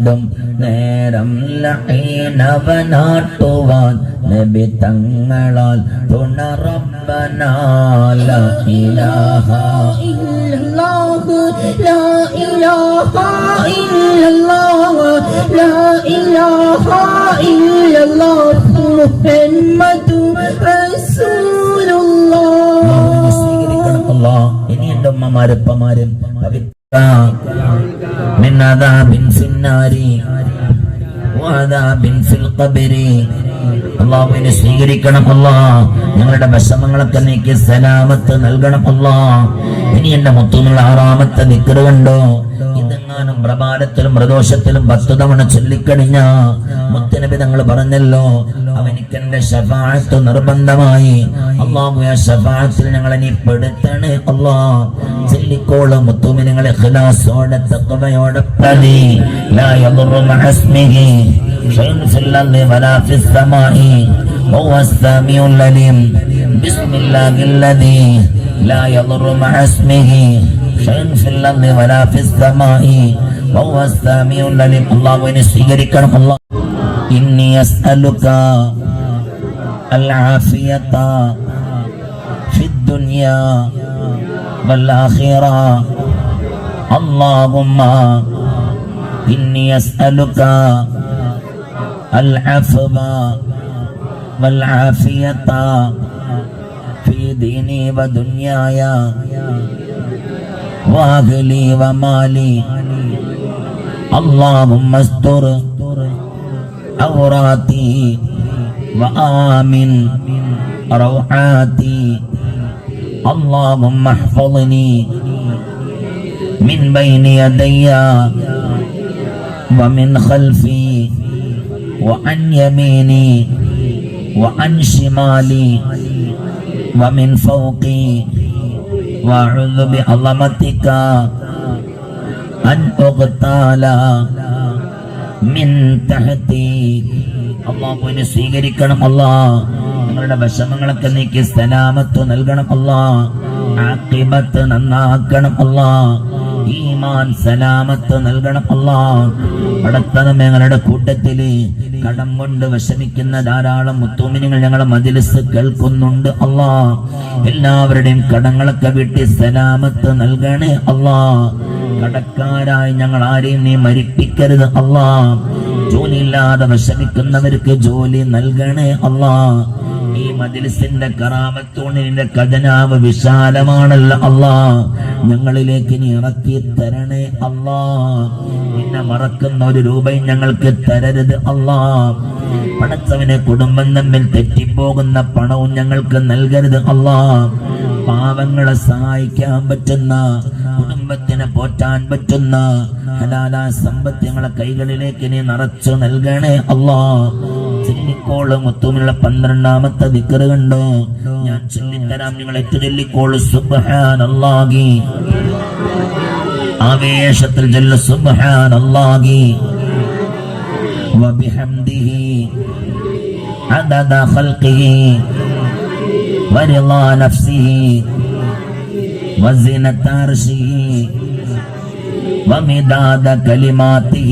ും നേരം ലഹീനവനാട്ടുവാൻ നബി തങ്ങളാൽ തുണറബനാല ഇലാഹ ഇലാഹ ഇലാഹ ഇനി എന്റെ ഉമ്മമാരപ്പമാരും من عذاب في النار وعذاب في القبر അള്ളാഹുവിനെ സ്വീകരിക്കണം അല്ലാ ഞങ്ങളുടെ വിഷമങ്ങളൊക്കെ നീക്കി സലാമത്ത് നൽകണം അല്ലാ ഇനി എന്റെ മുത്തുന്നുള്ള ആറാമത്തെ നിക്കറ് കണ്ടോ ഇതെങ്ങാനും പ്രഭാതത്തിലും പ്രദോഷത്തിലും പത്ത് തവണ ചൊല്ലിക്കഴിഞ്ഞ മുത്തനബി തങ്ങൾ പറഞ്ഞല്ലോ അവനിക്ക് എന്റെ ഷഫാഴത്ത് നിർബന്ധമായി അള്ളാഹു ആ ഷഫാഴത്തിൽ ഞങ്ങളെ നീ പെടുത്തണേ അല്ലാ ചൊല്ലിക്കോള് മുത്തുമിനിങ്ങളെ ഖിലാസോടെ തക്കവയോടെ പ്രതി ലാ യദുറു മഅസ്മിഹി شيء في الأرض ولا في السماء وهو السميع العليم بسم الله الذي لا يضر مع اسمه شيء في الأرض ولا في السماء وهو السميع العليم الله وين سيجركم الله إني أسألك العافية في الدنيا والآخرة اللهم إني أسألك العفو والعافية في ديني ودنياي وأهلي ومالي. اللهم استر عوراتي وآمن روعاتي اللهم احفظني من بين يدي ومن خلفي وعن يميني وعن شمالي ومن فوقي. وأعوذ بعظمتك أن أغتال من تحتي അള്ളാഹുവിനെ സ്വീകരിക്കണം അല്ലാ ഞങ്ങളുടെ വിഷമങ്ങളൊക്കെ നീക്കി സലാമത്ത് നൽകണം അല്ലാ ആക്കിബത്ത് നന്നാക്കണം അല്ലാ ഈമാൻ സലാമത്ത് നൽകണം അല്ലാ പടത്തനം ഞങ്ങളുടെ കൂട്ടത്തിൽ കടം കൊണ്ട് വിഷമിക്കുന്ന ധാരാളം മുത്തൂമിനികൾ ഞങ്ങളെ മജിലിസ് കേൾക്കുന്നുണ്ട്. അള്ളാ എല്ലാവരുടെയും കടങ്ങളൊക്കെ വീട്ടി സലാമത്ത് നൽകണേ അള്ളാ. കടക്കാരായി ഞങ്ങൾ ആരെയും നീ മരിപ്പിക്കരുത് അള്ളാ. ജോലിയില്ലാതെ വിഷമിക്കുന്നവർക്ക് ജോലി നൽകണേ അല്ലാ ഈ മജിലിസിന്റെ കറാമത്തോണിന്റെ ഖജനാവ് വിശാലമാണല്ലോ അള്ളാ ഞങ്ങളിലേക്ക് നീ ഇറക്കി തരണേ അള്ളാ നിന്നെ മറക്കുന്ന ഒരു രൂപയും ഞങ്ങൾക്ക് തരരുത് അള്ളാ പടച്ചവനെ കുടുംബം തമ്മിൽ തെറ്റിപ്പോകുന്ന പണവും ഞങ്ങൾക്ക് നൽകരുത് അള്ളാ പാവങ്ങളെ സഹായിക്കാൻ പറ്റുന്ന കുടുംബത്തിനെ പോറ്റാൻ പറ്റുന്ന ഹലാല സമ്പത്ത് ഞങ്ങളെ കൈകളിലേക്ക് നീ നിറച്ചു നൽകണേ അല്ലാ. ചൊല്ലിക്കോള് മുത്തുമുള്ള പന്ത്രണ്ടാമത്തെ ദിക്കറ് കണ്ടോ ഞാൻ ചൊല്ലിത്തരാം നിങ്ങൾ എത്തു ചൊല്ലിക്കോള് സുബ്ഹാൻ അല്ലാഹി ആവേശത്തിൽ ചൊല്ല സുബ്ഹാൻ അല്ലാഹി വബിഹംദിഹി عدد خلقه ورضا نفسه وزنة عرشه ومداد كلماته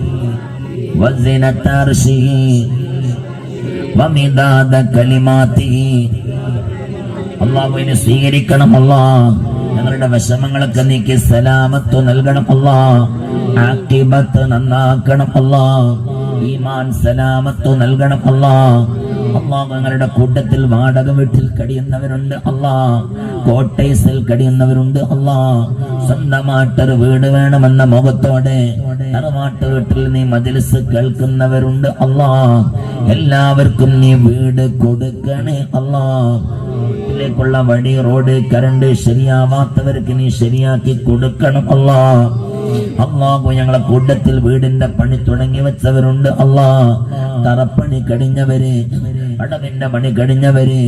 وزنة عرشه ومداد كلماته അള്ളാഹുവിനെ സ്വീകരിക്കണം അല്ലാ ഞങ്ങളുടെ വിഷമങ്ങളൊക്കെ നീക്കി സലാമത്ത് നൽകണം അല്ലാ ആക്കിബത്ത് നന്നാക്കണം അല്ലാ ഈമാൻ സലാമത്ത് നൽകണം അല്ലാ അള്ളാഹ് ഞങ്ങളുടെ കൂട്ടത്തിൽ വാടക വീട്ടിൽ കഴിയുന്നവരുണ്ട് അല്ലാ കോട്ടേഴ്സിൽ കഴിയുന്നവരുണ്ട് അല്ലാ സ്വന്തമായിട്ടൊരു വീട് വേണമെന്ന മുഖത്തോടെ തറവാട്ട് വീട്ടിൽ നീ മജിലിസ് കേൾക്കുന്നവരുണ്ട് അല്ലാ. എല്ലാവർക്കും നീ വീട് കൊടുക്കണേ അല്ലാ. വീട്ടിലേക്കുള്ള വഴി റോഡ് കരണ്ട് ശരിയാവാത്തവർക്ക് നീ ശരിയാക്കി കൊടുക്കണം അല്ലാ. അള്ളാഹു ഞങ്ങളെ കൂട്ടത്തിൽ വീടിന്റെ പണി തുടങ്ങി വെച്ചവരുണ്ട് അള്ളാ തറപ്പണി കഴിഞ്ഞവര് അടവിന്റെ പണി കഴിഞ്ഞവര്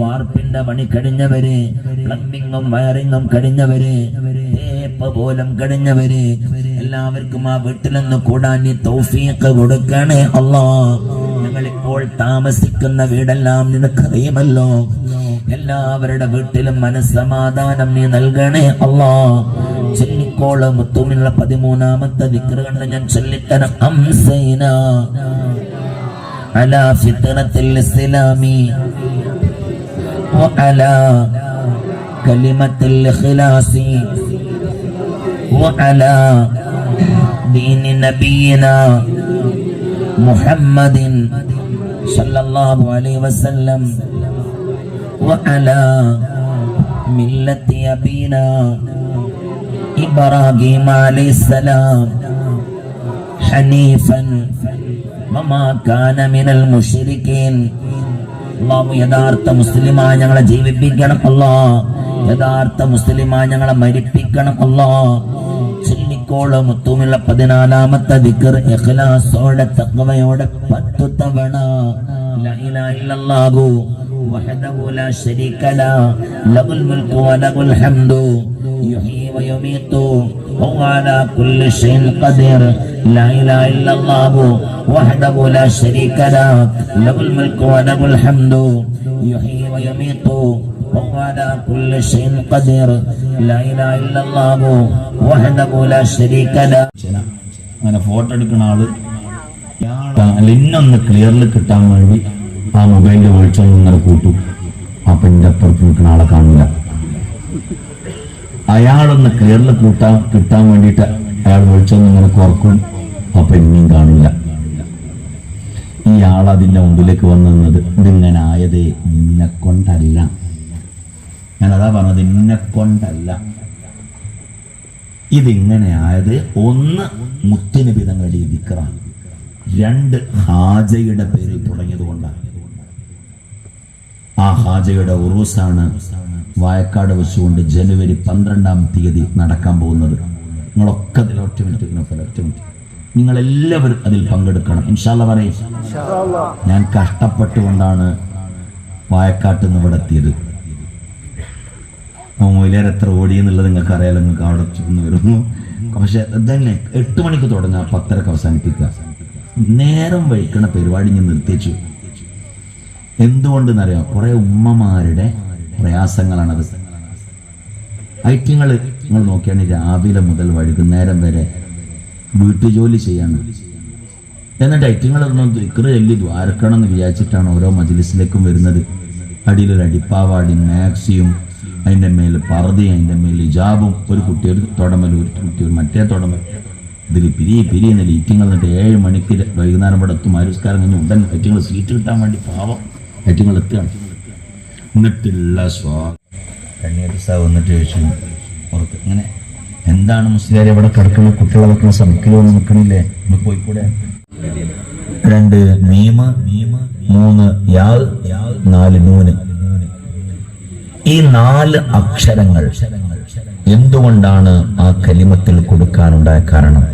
വാർപ്പിന്റെ പണി കഴിഞ്ഞവര് പ്ലംബിങ്ങും വയറിങ്ങും കഴിഞ്ഞവര് തേപ്പ് പോലും കഴിഞ്ഞവര് എല്ലാവർക്കും ആ വീട്ടിലൊന്ന് കൂടാൻ നീ തൗഫീഖ് കൊടുക്കണേ അള്ളാ ഞങ്ങളിപ്പോൾ താമസിക്കുന്ന വീടെല്ലാം നിനക്കറിയുമല്ലോ എല്ലാവരുടെ വീട്ടിലും മനസ്സമാധാനം നീ നൽകണേ അള്ളാ ചെല്ലിക്കോള് മുത്തുമിനുള്ള പതിമൂന്നാമത്തെ വിക്ര കണ്ട് ഞാൻ ചൊല്ലിത്തരം അംസൈന على فطرة الإسلام وعلى كلمة الإخلاص وعلى دين نبينا محمد صلى الله عليه وسلم وعلى ملة أبينا إبراهيم عليه السلام حنيفا وما كان من المشركين അള്ളാഹു യഥാർത്ഥ മുസ്ലിമായി ഞങ്ങളെ ജീവിപ്പിക്കണം അല്ലാ യഥാർത്ഥ മുസ്ലിമായി ഞങ്ങളെ മരിപ്പിക്കണം അല്ലാ ചൊല്ലിക്കോൾ മുത്തുമുള്ള പതിനാലാമത്തെ ദിക്കർ ഇഖ്ലാസോടെ തക്കവയോടെ പത്തു തവണ. ലാ ഇലാഹ ഇല്ലല്ലാഹു. وحده لا شريك له له الملك وله الحمد يحيي ويميت وهو على كل شيء قدير لا اله الا الله وحده لا شريك له له الملك وله الحمد يحيي ويميت وهو على كل شيء قدير لا اله الا الله وحده لا شريك له അങ്ങനെ ഫോട്ടോ എടുക്കുന്ന ആള് ലിന്നൊന്ന് ക്ലിയറിൽ കിട്ടാൻ വേണ്ടി ആ മൊബൈലിന്റെ വെളിച്ചം ഇങ്ങനെ കൂട്ടു അപ്പൊ എന്റെ അപ്പുറത്ത് നിൽക്കുന്ന ആളെ കാണില്ല അയാളൊന്ന് കയറിൽ കൂട്ടാൻ കിട്ടാൻ വേണ്ടിയിട്ട് അയാൾ വെളിച്ചം ഇങ്ങനെ കുറക്കും അപ്പൊ ഇനിയും കാണില്ല ഈ ആൾ അതിന്റെ മുമ്പിലേക്ക് വന്നു നിന്നത് ഇതിങ്ങനെ ആയതേ നിന്നെ കൊണ്ടല്ല. ഞാനതാ പറഞ്ഞത് നിന്നെ കൊണ്ടല്ല. ഇതിങ്ങനെ ആയത് ഒന്ന് മുത്തുനബി തങ്ങളുടെ വിക്രാണ് രണ്ട് ഹാജയുടെ പേരിൽ തുടങ്ങിയത് കൊണ്ടാണ്. ആ ഹാജയുടെ ഉറൂസാണ് വായക്കാട് വെച്ചുകൊണ്ട് ജനുവരി പന്ത്രണ്ടാം തീയതി നടക്കാൻ പോകുന്നത്. നിങ്ങളൊക്കെ അതിൽ ഒറ്റ മിനിറ്റ് ഒറ്റ മിനിറ്റ് നിങ്ങൾ എല്ലാവരും അതിൽ പങ്കെടുക്കണം. ഇൻഷാല്ല പറയും. ഞാൻ കഷ്ടപ്പെട്ടുകൊണ്ടാണ് വായക്കാട്ട് നിന്ന് ഇവിടെ എത്തിയത്. മൊയിലേറെ എത്ര ഓടി എന്നുള്ളത് നിങ്ങൾക്ക് അറിയാലോ നിങ്ങൾക്ക് അവിടെ ചെന്ന് വരുന്നു. പക്ഷെ തന്നെ എട്ട് മണിക്ക് തുടങ്ങാം പത്തരക്ക് അവസാനിപ്പിക്കുക. നേരം വഴിക്കണ പരിപാടി ഞാൻ നിർത്തിച്ചു എന്തുകൊണ്ടെന്നറിയാം? കുറെ ഉമ്മമാരുടെ പ്രയാസങ്ങളാണത്. ഐക്യങ്ങൾ നിങ്ങൾ നോക്കിയാണെങ്കിൽ രാവിലെ മുതൽ വൈകുന്നേരം വരെ വീട്ടുജോലി ചെയ്യാണ്. എന്നിട്ട് ഐക്യങ്ങൾ ഇക്കറ് ചൊല്ലി ദ്വാരക്കണം എന്ന് വിചാരിച്ചിട്ടാണ് ഓരോ മജിലിസിലേക്കും വരുന്നത്. അടിയിലൊരു അടിപ്പാവാടി മാക്സിയും അതിന്റെ മേൽ പറതി അതിന്റെ മേൽ ഇജാബും ഒരു കുട്ടി ഒരു തുടമൽ ഒരു കുട്ടി ഒരു മറ്റേ തുടമൽ ഇതിൽ പിരി പിരി എന്ന ലീറ്റിങ്ങൾ എന്നിട്ട് ഏഴ് മണിക്ക് വൈകുന്നേരം ഇവിടെ എത്തും. ആരുസ്കാരം കഴിഞ്ഞ് ഉടൻ ഐറ്റിങ്ങൾ സീറ്റ് കിട്ടാൻ വേണ്ടി പാവം. സ്വാ. ചോദിച്ചു ഇങ്ങനെ എന്താണ് മുസ്ലിം ഇവിടെ കിടക്കുന്ന കുട്ടികളെ വെക്കുന്ന സമയത്തിലോ നിൽക്കണില്ലേ? ഒന്ന് പോയിക്കൂടെ? രണ്ട് മീമ മൂന്ന് യാ നാല് നൂന്. ഈ നാല് അക്ഷരങ്ങൾ എന്തുകൊണ്ടാണ് ആ കലിമത്തിൽ കൊടുക്കാനുണ്ടായ കാരണം?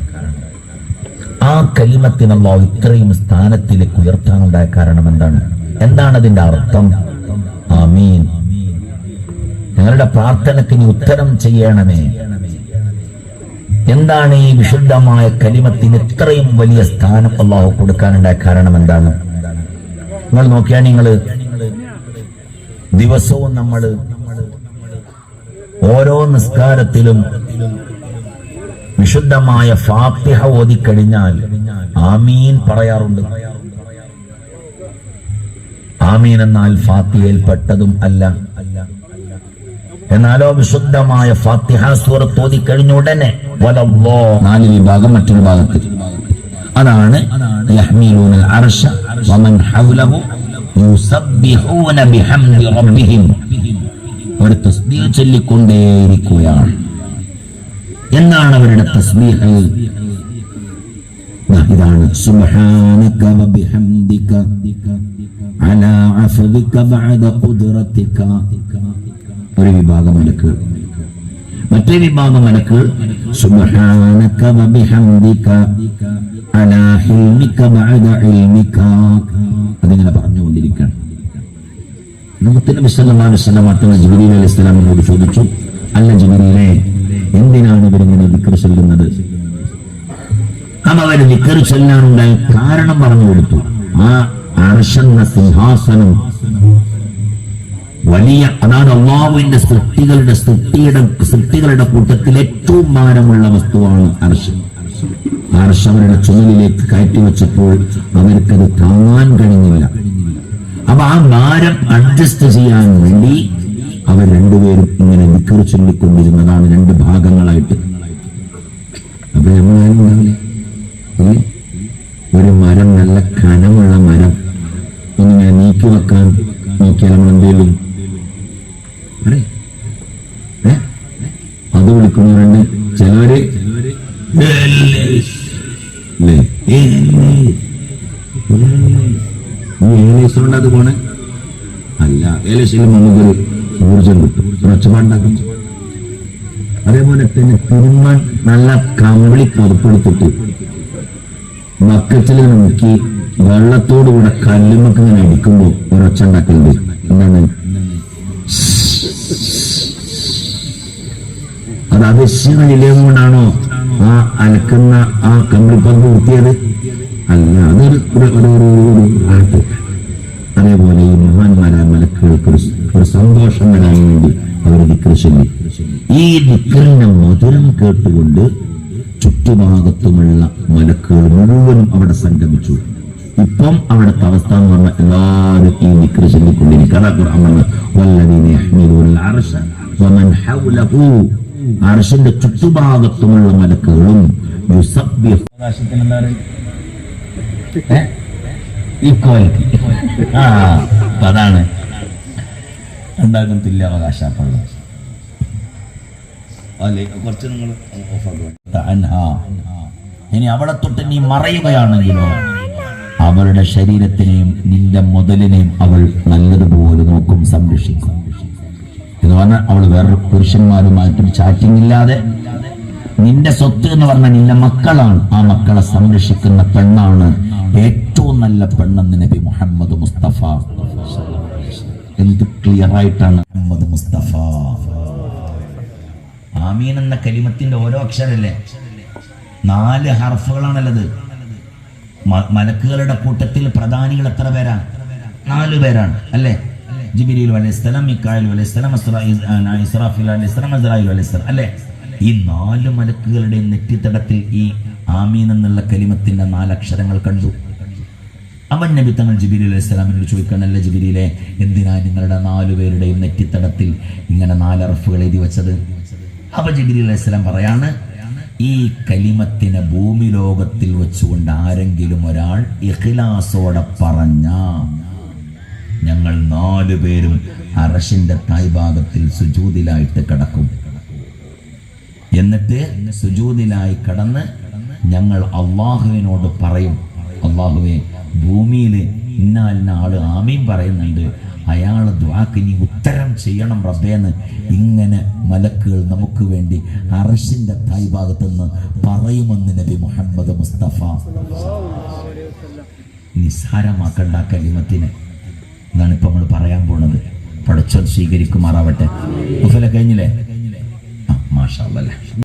ആ കലിമത്തിനുള്ള ഇത്രയും സ്ഥാനത്തിലേക്ക് ഉയർത്താനുണ്ടായ കാരണം എന്താണ്? എന്താണ് അതിന്റെ അർത്ഥം? ആമീൻ. ഞങ്ങളുടെ പ്രാർത്ഥനയ്ക്ക് നീ ഉത്തരം ചെയ്യണമേ. എന്താണ് ഈ വിശുദ്ധമായ കലിമത്തിന് ഇത്രയും വലിയ സ്ഥാനം അള്ളാഹു കൊടുക്കാനുണ്ടായ കാരണം എന്താണ്? നിങ്ങൾ നോക്കിയാൽ നിങ്ങൾ ദിവസവും നമ്മൾ ഓരോ നിസ്കാരത്തിലും വിശുദ്ധമായ ഫാത്തിഹ ഓതിക്കഴിഞ്ഞാൽ ആമീൻ പറയാറുണ്ട്. ആമീൻ എന്നാൽ ഫാത്തിയയിൽപ്പെട്ടതും അല്ല. എന്നാലോ വിശുദ്ധമായ ഫാത്തിഹ സൂറത്ത് ഓതി കഴിഞ്ഞ ഉടനെ നാല് വിഭാഗം മറ്റൊരു ഭാഗത്ത്. അതാണ് അർഷ വമൻ ഹൗലഹു യുസബ്ബിഹൂന ബിഹംദി റബ്ബിഹിം. അവർ തസ്ബീഹ് ചൊല്ലിക്കൊണ്ടേയിരിക്കുകയാണ്. എന്താണ് അവരുടെ തസ്ബീഹ്? ഇതാണ്. സുബ്ഹാനക വബിഹംദിക അലാ അഫ്ദിക ബഅദ ഖുദ്റതിക ഒരു വിഭാഗം മലക്കുകൾ മറ്റേ വിഭാഗം മലക്കുകൾ സുബ്ഹാനക വബിഹംദിക അലാ ഹിൽമിക ബഅദ ഇൽമിക. അതിങ്ങനെ പറഞ്ഞുകൊണ്ടിരിക്കുകയാണ്. മുഹമ്മദ് നബി സല്ലല്ലാഹു അലൈഹി വസല്ലം തങ്ങൾ ജിബ്രീൽ അലൈഹി ചോദിച്ചു. അല്ല ജിബ്രീലേ എന്തിനാണ് ഇവരിങ്ങനെ ദിക്ർ ചൊല്ലുന്നത്? അവർ ദിക്ർ ചൊല്ലാനുണ്ടായ കാരണം പറഞ്ഞു കൊടുത്തു. ആ അർഷെന്ന സിംഹാസനം. വലിയ അതാണ് അള്ളാഹുവിന്റെ സൃഷ്ടികളുടെ സൃഷ്ടിയുടെ സൃഷ്ടികളുടെ കൂട്ടത്തിൽ ഏറ്റവും ഭാരമുള്ള വസ്തുവാണ് അർഷ് അർഷ് അവരുടെ ചുമലിലേക്ക് കയറ്റിവെച്ചപ്പോൾ അവർക്കത് താങ്ങാൻ കഴിഞ്ഞില്ല. അപ്പൊ ആ ഭാരം അഡ്ജസ്റ്റ് ചെയ്യാൻ വേണ്ടി അവർ രണ്ടുപേരും ഇങ്ങനെ നിക്കറി ചൊല്ലിക്കൊണ്ടിരുന്നതാണ് രണ്ട് ഭാഗങ്ങളായിട്ട്. അപ്പൊ നമ്മളാരും ഉണ്ടാവില്ലേ? ഒരു മരം നല്ല കനമുള്ള മരം. ഇങ്ങനെ നീക്കി വെക്കാൻ നോക്കിയാൽ നമ്മൾ എന്ത് ചെയ്യും? അത് വിളിക്കുന്നവരുണ്ട്. ചിലവര് അത് പോണേ. അല്ല ഏലേസിൽ നമുക്കൊരു ഊർജം കിട്ടും. അതേപോലെ തന്നെ തിരുമാൻ നല്ല കമ്പിളി പുറപ്പെടുത്തിട്ട് ബക്കറ്റിൽ നോക്കി വെള്ളത്തോടുകൂടെ കല്ലുമൊക്കെ ഇങ്ങനെ അടിക്കുമ്പോ ഒരൊച്ച ഉണ്ടാക്കുന്നത് എന്താണ്? അത് അവശ്യമില്ലെന്നുകൊണ്ടാണോ ആ അലക്കുന്ന ആ കമ്പിളിപ്പറമ്പ് വൃത്തിയത് അല്ല അതൊരു അതേപോലെ ഈ മഹാന്മാരായ മലക്കുകൾക്ക് ഒരു സന്തോഷം വരാൻ വേണ്ടി അവർ ദിക്ർ ഈ ദിക്കറിന്റെ മധുരം കേട്ടുകൊണ്ട് ചുറ്റുഭാഗത്തുമുള്ള മലക്കുകൾ മുഴുവനും അവിടെ സംഗമിച്ചു. ഇപ്പം അവിടുത്തെ അവസ്ഥ എന്ന് പറഞ്ഞാൽ എല്ലാവരും ഈ നിക്കറി ചൊല്ലിക്കൊണ്ടിരിക്കുക അതാ ഖുർആൻ പറഞ്ഞത്, അർശ വമൻ ഹൗലഹു." അർശിന്റെ ചുറ്റുഭാഗത്തുമുള്ള മലക്കുകളും അപ്പൊ അതാണ്. ഉണ്ടാകും അല്ലേ കുറച്ച് നിങ്ങൾ ഇനി അവിടെ തൊട്ട് നീ മറയുകയാണെങ്കിലോ അവരുടെ ശരീരത്തിനെയും നിന്റെ മുതലിനെയും അവൾ നല്ലതുപോലെ നോക്കും സംരക്ഷിക്കും. എന്ന് പറഞ്ഞാൽ അവൾ വേറെ പുരുഷന്മാരുമായിട്ടും ചാറ്റിംഗ് ഇല്ലാതെ നിന്റെ സ്വത്ത് എന്ന് പറഞ്ഞാൽ നിന്റെ മക്കളാണ്. ആ മക്കളെ സംരക്ഷിക്കുന്ന പെണ്ണാണ് ഏറ്റവും നല്ല പെണ്ണെന്ന് നബി മുഹമ്മദ് മുസ്തഫ. എന്ത് ക്ലിയർ ആയിട്ടാണ് മുഹമ്മദ് മുസ്തഫ. ആമീൻ എന്ന കലിമത്തിന്റെ ഓരോ അക്ഷരല്ലേ? നാല് ഹർഫുകളാണല്ലത് മലക്കുകളുടെ കൂട്ടത്തിൽ പ്രധാനികൾ എത്ര പേരാ? നാല് പേരാണ് അല്ലേ? വലിയ സ്ഥലം ഇക്കായിൽ വലിയ സ്ഥലം ഇസ്രാഫിൽ അലൈഹിസ്സലാം അസ്രായിൽ സ്ഥലം അല്ലേ? ഈ നാല് മലക്കുകളുടെ നെറ്റിത്തടത്തിൽ ഈ ആമീൻ എന്നുള്ള കലിമത്തിന്റെ നാലക്ഷരങ്ങൾ കണ്ടു. അവൻ നബി തങ്ങൾ ജിബിരി അലൈഹി സ്വലാമിനോട് ചോദിക്കണല്ല ജിബിരിയിലെ എന്തിനാ നിങ്ങളുടെ നാലു പേരുടെയും നെറ്റിത്തടത്തിൽ ഇങ്ങനെ നാലറഫുകൾ എഴുതി വെച്ചത്? അപ്പൊ ജബിരി അലൈഹിസ്സലാം പറയാണ് ഈ കലിമത്തിനെ ഭൂമി ലോകത്തിൽ വെച്ചുകൊണ്ട് ആരെങ്കിലും ഒരാൾ ഇഖ്ലാസോടെ പറഞ്ഞ ഞങ്ങൾ നാലു പേരും അറഷിന്റെ തായ്ഭാഗത്തിൽ സുജൂതിലായിട്ട് കിടക്കും. എന്നിട്ട് സുജൂതിലായി കടന്ന് ഞങ്ങൾ അള്ളാഹുവിനോട് പറയും അള്ളാഹുവെ ഭൂമിയിൽ ഇന്നാലിന ആൾ ആമീൻ പറയുന്നുണ്ട് അയാളെ ദ്വാക്ക് നീ ഉത്തരം ചെയ്യണം റബ്ബേന്ന് ഇങ്ങനെ മലക്കുകൾ നമുക്ക് വേണ്ടി അറഷിന്റെ തായ് ഭാഗത്തു നിന്ന് പറയുമെന്ന് നബി മുഹമ്മദ് മുസ്തഫ. നിസ്സാരമാക്കണ്ട ആ കലിമത്തിനെ. എന്നാണ് ഇപ്പം നമ്മൾ പറയാൻ പോണത്. പഠിച്ചോൻ സ്വീകരിക്കുമാറാവട്ടെ. മുഫല കഴിഞ്ഞില്ലേ? ആ മാഷാ